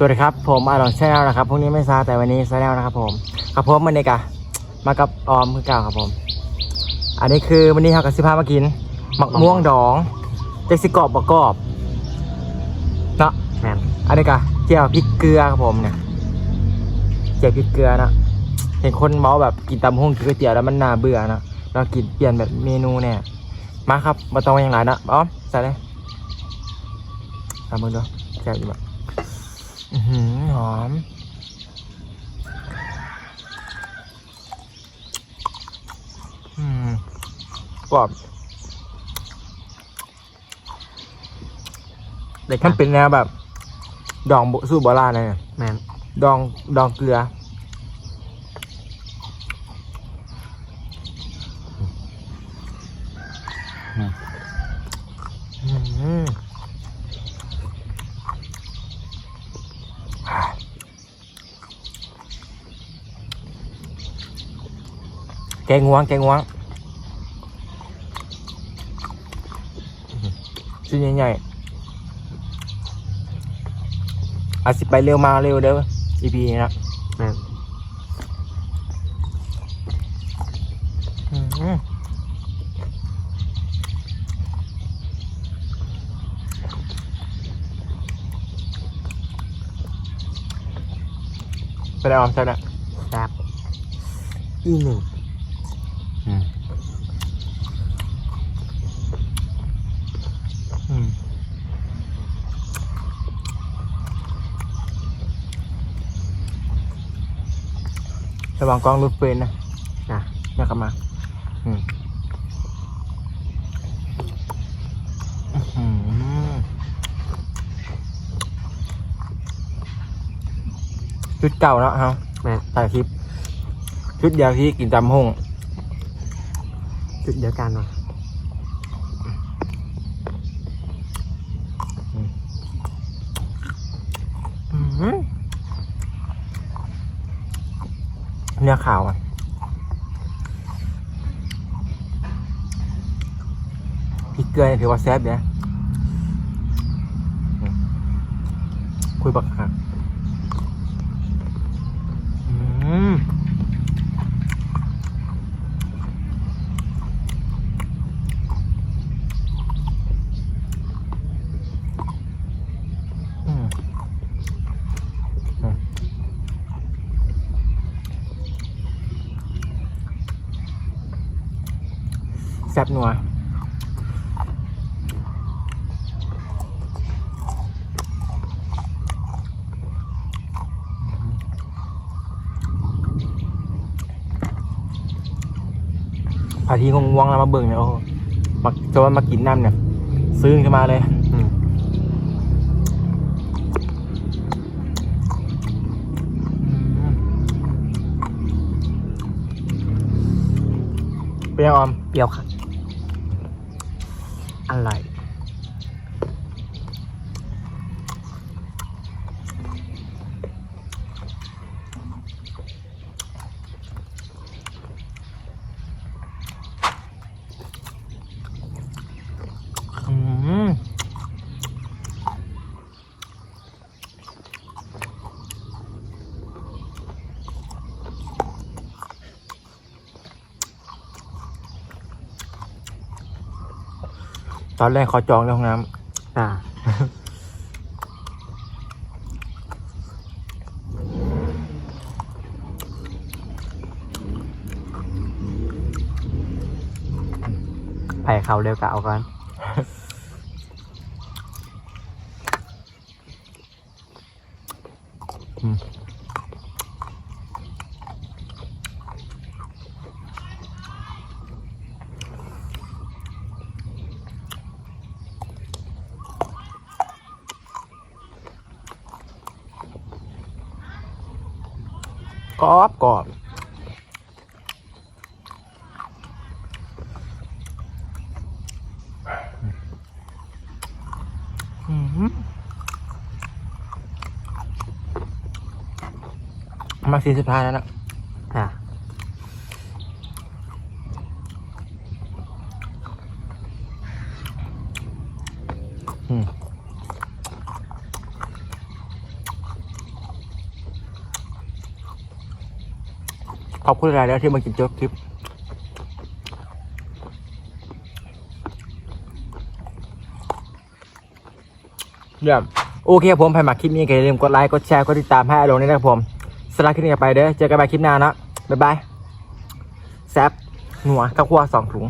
สวัสดีครับผมอารอนชาแนลนะครับพรุ่งนี้ไม่ซาแต่วันนี้ชาแนลนะครับผมครับผมมันเอกะมากับออมคือเก่าครับผม อันนี้คือวันนี้เรากับสิพามากินหมักม่วงดองเจ็กซิกรอบประกอบเนาะแมนอันนี้กะเจียวพริกเกลือครับผมเนี่ยเจียวพริกเกลือนะเห็นคนเมาแบบกินตำหุ่งกินก๋วยเตี๋ยวแล้วมันน่าเบื่อนะเรากินเปลี่ยนแบบเมนูเนี่ยมาครับมาต้องอย่างไรนะอ๋อมใส่เลยทำมือดูแซ่บอยู่แบบ อือหือหอม อืมกรอบเด็กมันเป็นแนวแบบ ดองสูตรโบราณเลยแมนดองดองเกลือ อืม แกงงวงแกงงวงชิ้นใหญ่ๆอาจสิไปเร็วมาเร็วเด้อ EP นี้นะแมนอืมไปได้ออมใช่ไหมแซ่บอีหนึ่งอืมอืม ระวังกล้องรูปเฟรนนะนะอย่ากลับมาอืมอื้อหือชุดเก่าแล้วฮะแมนถ่ายคลิป ชุดเดียวที่กินจำห้อง จุดเดียวกันวะอื้อหือเนื้อขาวอะพริกเกลือถือว่าแซ่บเนี่ยคุยบักหัก ซ่บนัวพาทีงงวงๆแล้วมาเบิ่งเนี่ยโอ้โหมาจะว่ามากินน้ำเนี่ยซื้อขึ้นมาเลยอืมเป็นยังออมเปรี้ยวค่ะ อร่อย อืม ตอนแรกขอจองในห้องน้อ่าไปเขาเร็วกะเอาก่อนำอืม กรอบกรอบอืมมาสีสุดท้ายแล้วนะอ่าอืม ขอบคุณรายแล้วที่มากินจบคลิปเยี่ยมโอเคครับผมใครมาคลิปนี้ก็อย่าลืมกดไลค์ กดแชร์ กดติดตามให้อาลงด้วยนะครับผมสลับคลิปนี้ไปเด้อ เจอกันใหม่คลิปหน้านะ บ๊ายบาย แซบหนัวข้าวคั่วสองถุง